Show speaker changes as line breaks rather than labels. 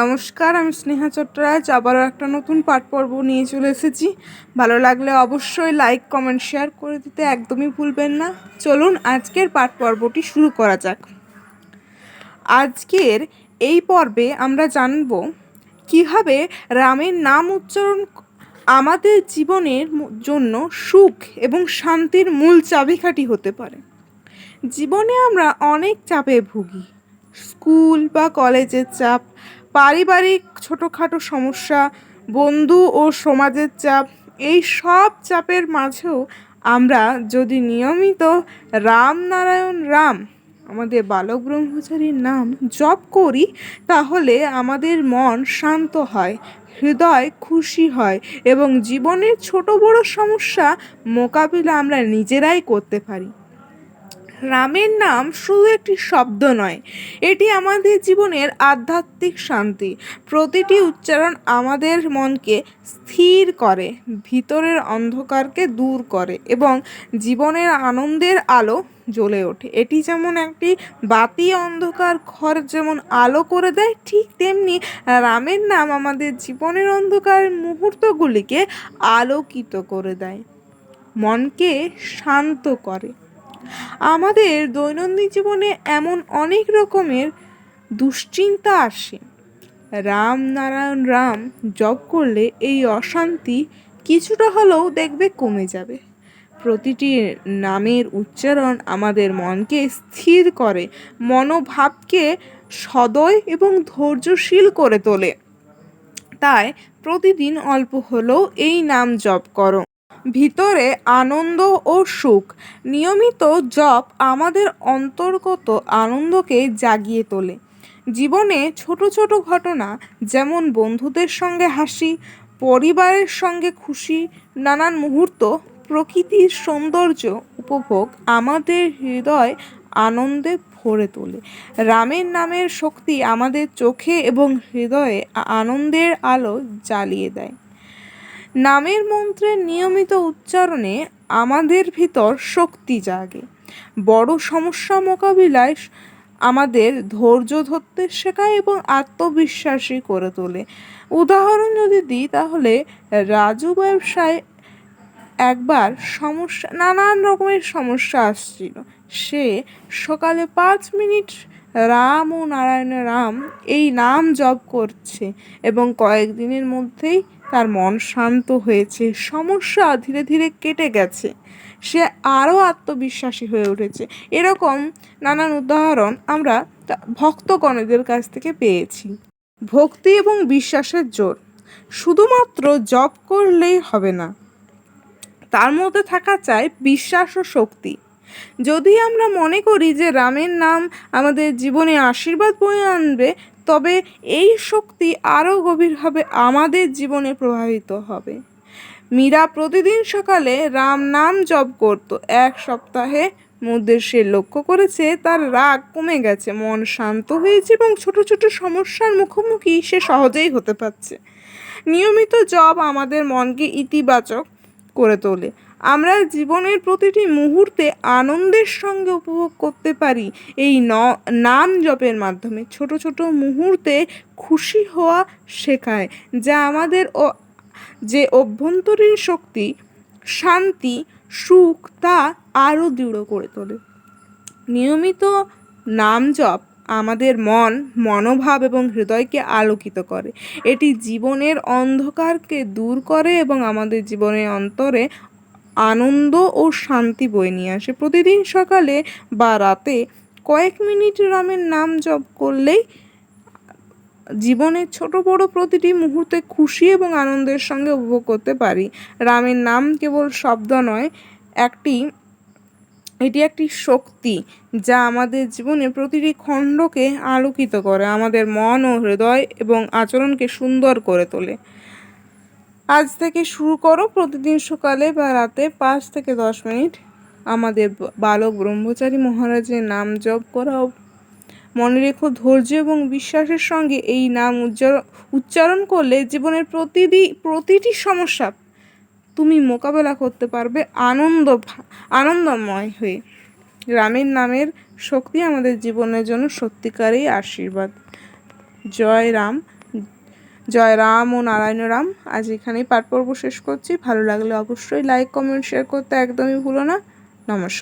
নমস্কার, আমি স্নেহা চট্টরাজ। আবারও একটা নতুন পাঠ পর্ব নিয়ে চলে এসেছি। ভালো লাগলে অবশ্যই লাইক কমেন্ট শেয়ার করে দিতে একদমই ভুলবেন না। চলুন আজকের পাঠ পর্বটি শুরু করা যাক। আজকের এই পর্বে আমরা জানব কীভাবে রামের নাম উচ্চারণ আমাদের জীবনের জন্য সুখ এবং শান্তির মূল চাবিকাঠি হতে পারে। জীবনে আমরা অনেক চাপে ভুগি। স্কুল বা কলেজের চাপ পারিবারিক ছোটোখাটো সমস্যা, বন্ধু ও সমাজের চাপ, এই সব চাপের মাঝেও আমরা যদি নিয়মিত রাম নারায়ণ রাম, আমাদের বালক ব্রহ্মচারীর নাম জপ করি, তাহলে আমাদের মন শান্ত হয়, হৃদয় খুশি হয় এবং জীবনের ছোট বড় সমস্যা মোকাবিলা আমরা নিজেরাই করতে পারি। রামের নাম শুধু একটি শব্দ নয়, এটি আমাদের জীবনের আধ্যাত্মিক শান্তি। প্রতিটি উচ্চারণ আমাদের মনকে স্থির করে, ভিতরের অন্ধকারকে দূর করে এবং জীবনের আনন্দের আলো জ্বলে ওঠে। এটি যেমন একটি বাতি অন্ধকার ঘর যেমন আলো করে দেয়, ঠিক তেমনি রামের নাম আমাদের জীবনের অন্ধকার মুহূর্তগুলিকে আলোকিত করে দেয়। মনকে শান্ত করে। আমাদের দৈনন্দিন জীবনে এমন অনেক রকমের দুশ্চিন্তা আসে। রাম নারায়ণ রাম জপ করলে এই অশান্তি কিছুটা হলেও দেখবে কমে যাবে। প্রতিটি নামের উচ্চারণ আমাদের মনকে স্থির করে, মনোভাবকে সদয় এবং ধৈর্যশীল করে তোলে। তাই প্রতিদিন অল্প হলেও এই নাম জপ করো। ভিতরে আনন্দ ও সুখ। নিয়মিত জপ আমাদের অন্তর্গত আনন্দকে জাগিয়ে তোলে। জীবনে ছোট ছোট ঘটনা যেমন বন্ধুদের সঙ্গে হাসি, পরিবারের সঙ্গে খুশি, নানান মুহূর্ত, প্রকৃতির সৌন্দর্য উপভোগ আমাদের হৃদয় আনন্দে ভরে তোলে। রামের নামের শক্তি আমাদের চোখে এবং হৃদয়ে আনন্দের আলো জ্বালিয়ে দেয়। নামের মন্ত্রের নিয়মিত উচ্চারণে আমাদের ভিতর শক্তি জাগে। বড় সমস্যা মোকাবিলায় আমাদের ধৈর্য ধরতে শেখায় এবং আত্মবিশ্বাসী করে তোলে। উদাহরণ যদি দিই তাহলে রাজু ব্যবসায় একবার সমস্যা নানান রকমের সমস্যা আসছিল। সে সকালে পাঁচ মিনিট রাম ও নারায়ণ রাম এই নাম জপ করছে এবং কয়েকদিনের মধ্যেই তার মন শান্ত হয়েছে। সমস্যা ধীরে ধীরে কেটে গেছে। সে আরও আত্মবিশ্বাসী হয়ে উঠেছে। এরকম নানান উদাহরণ আমরা ভক্তগণদের কাছ থেকে পেয়েছি। ভক্তি এবং বিশ্বাসের জোর। শুধুমাত্র জপ করলেই হবে না। তার মধ্যে থাকা চাই বিশ্বাস ও শক্তি। যদি আমরা মনে করি যে রামের নাম আমাদের জীবনে আশীর্বাদ বয়ে আনবে, তবে এই শক্তি আরও গভীরভাবে আমাদের জীবনে প্রভাবিত হবে। মীরা প্রতিদিন সকালে রাম নাম জপ করত। এক সপ্তাহে মধ্যে সে লক্ষ্য করেছে তার রাগ কমে গেছে। মন শান্ত হয়েছে এবং ছোট ছোট সমস্যার মুখোমুখি সে সহজেই হতে পারছে। নিয়মিত জব আমাদের মনকে ইতিবাচক করে তোলে। আমরা জীবনের প্রতিটি মুহূর্তে আনন্দের সঙ্গে উপভোগ করতে পারি। এই ন, নাম জপের মাধ্যমে ছোট ছোট মুহূর্তে খুশি হওয়া শেখায়, যা আমাদের ও- যে অভ্যন্তরীণ শক্তি, শান্তি, সুখ, তা আরও দৃঢ় করে তোলে। নিয়মিত নাম জপ আমাদের মন, মনোভাব এবং হৃদয়কে আলোকিত করে। এটি জীবনের অন্ধকারকে দূর করে এবং আমাদের জীবনের অন্তরে আনন্দ ও শান্তি বয়ে নিয়ে আসে। প্রতিদিন সকালে বা রাতে কয়েক মিনিট রামের নাম জপ করলেই জীবনের ছোট বড় প্রতিটি মুহূর্তে খুশি এবং আনন্দের সঙ্গে উপভোগ করতে পারি। রামের নাম কেবল শব্দ নয়, একটি, এটি একটি শক্তি যা আমাদের জীবনে প্রতিটি খণ্ডকে আলোকিত করে, আমাদের মন ও হৃদয় এবং আচরণকে সুন্দর করে তোলে। আজ থেকে শুরু করো প্রতিদিন সকালে বা রাতে পাঁচ থেকে দশ মিনিট আমাদের বালক ব্রহ্মচারী মহারাজের নাম জপ করাও। মনে রেখো ধৈর্য এবং বিশ্বাসের সঙ্গে এই নাম উচ্চারণ করলে জীবনের প্রতিটি প্রতিটি সমস্যা তুমি মোকাবেলা করতে পারবে আনন্দ আনন্দময় হয়ে। রামের নামের শক্তি আমাদের জীবনের জন্য সত্যিকারেই আশীর্বাদ। জয় রাম। জয় রাম ও নারায়ণ রাম। আজ এখানেই পাঠ পর্ব শেষ করছি। ভালো লাগলে অবশ্যই লাইক কমেন্ট শেয়ার করতে একদমই ভুলো না। নমস্কার।